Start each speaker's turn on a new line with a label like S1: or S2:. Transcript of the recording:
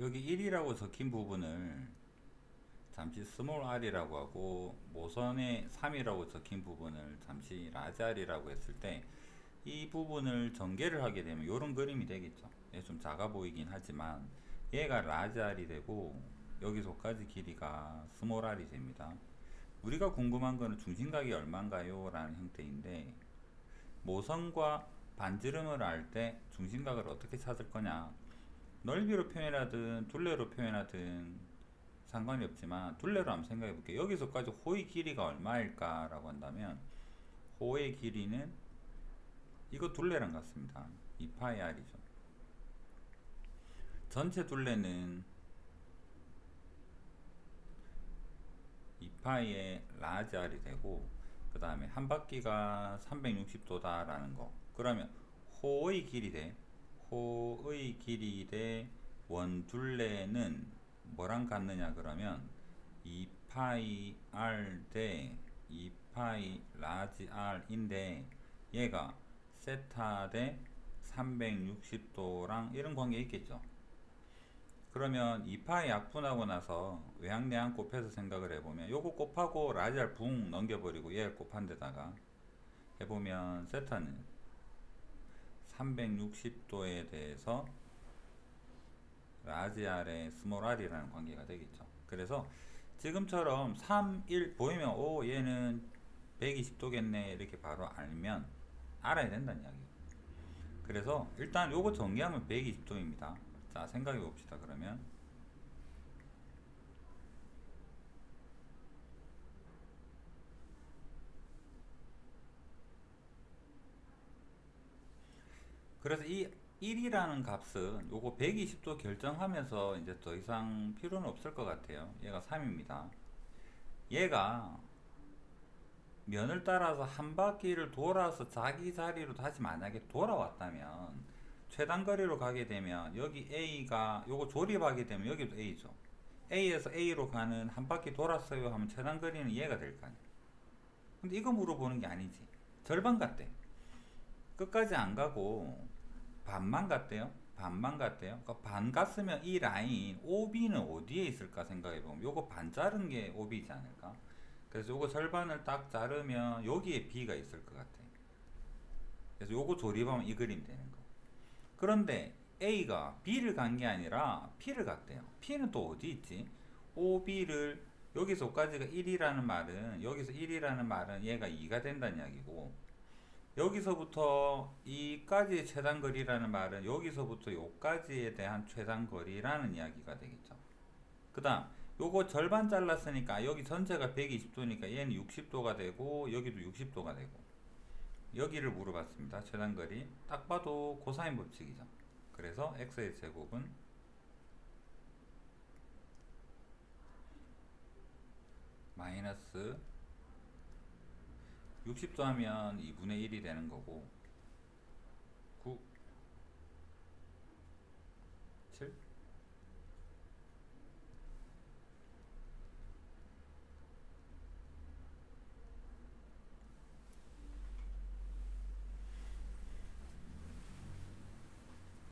S1: 여기 1이라고 적힌 부분을 잠시 스몰 r이라고 하고 모선에 3이라고 적힌 부분을 잠시 라지 r이라고 했을 때 이 부분을 전개를 하게 되면 이런 그림이 되겠죠. 얘좀 작아 보이긴 하지만 얘가 라지 r이 되고 여기서까지 길이가 스몰 r이 됩니다. 우리가 궁금한 거는 중심각이 얼마인가요? 라는 형태인데 모선과 반지름을 알 때 중심각을 어떻게 찾을 거냐 넓이로 표현하든 둘레로 표현하든 상관이 없지만 둘레로 한번 생각해 볼게요. 여기서까지 호의 길이가 얼마일까 라고 한다면 호의 길이는 이거 둘레랑 같습니다. 2파이 r이죠. 전체 둘레는 2파이의 라지 r이 되고 그 다음에 한 바퀴가 360도다 라는 거. 그러면 호의 길이 대 호의 길이 대 원둘레는 뭐랑 같느냐 그러면 2파이 r 대 2파이 라지 r인데 얘가 세타 대 360도랑 이런 관계 있겠죠. 그러면 2파이 약분하고 나서 외항 내항 곱해서 생각을 해보면 요거 곱하고 라지알 붕 넘겨버리고 얘를 곱한 데다가 해보면 세타는 360도에 대해서 라지알의 스몰 r이라는 관계가 되겠죠. 그래서 지금처럼 3, 1 보이면 오 얘는 120도겠네 이렇게 바로 알면 알아야 된다는 이야기예요. 그래서 일단 요거 정리하면 120도입니다. 자 생각해 봅시다 그러면 그래서 이 1이라는 값은 요거 120도 결정하면서 이제 더 이상 필요는 없을 것 같아요 얘가 3입니다 얘가 면을 따라서 한 바퀴를 돌아서 자기 자리로 다시 만약에 돌아왔다면 최단 거리로 가게 되면 여기 A가 요거 조립하게 되면 여기도 A죠. A에서 A로 가는 한 바퀴 돌았어요 하면 최단 거리는 얘가 될 거 아니에요. 근데 이거 물어보는 게 아니지. 절반 갔대. 끝까지 안 가고 반만 갔대요. 반만 갔대요. 그러니까 반 갔으면 이 라인 OB는 어디에 있을까 생각해 보면 요거 반 자른 게 OB이지 않을까? 그래서 요거 절반을 딱 자르면 여기에 B가 있을 것 같아. 그래서 요거 조립하면 이 그림 되는 거. 그런데 A가 B를 간 게 아니라 P를 갔대요. P는 또 어디 있지? OB를 여기서까지가 1이라는 말은 여기서 1이라는 말은 얘가 2가 된다는 이야기고 여기서부터 이까지의 최단 거리라는 말은 여기서부터 요까지에 대한 최단 거리라는 이야기가 되겠죠. 그 다음 요거 절반 잘랐으니까 여기 전체가 120도니까 얘는 60도가 되고 여기도 60도가 되고 여기를 물어봤습니다. 최단거리 딱 봐도 고사인 법칙이죠. 그래서 x의 제곱은 마이너스 60도 하면 2분의 1이 되는 거고 9 7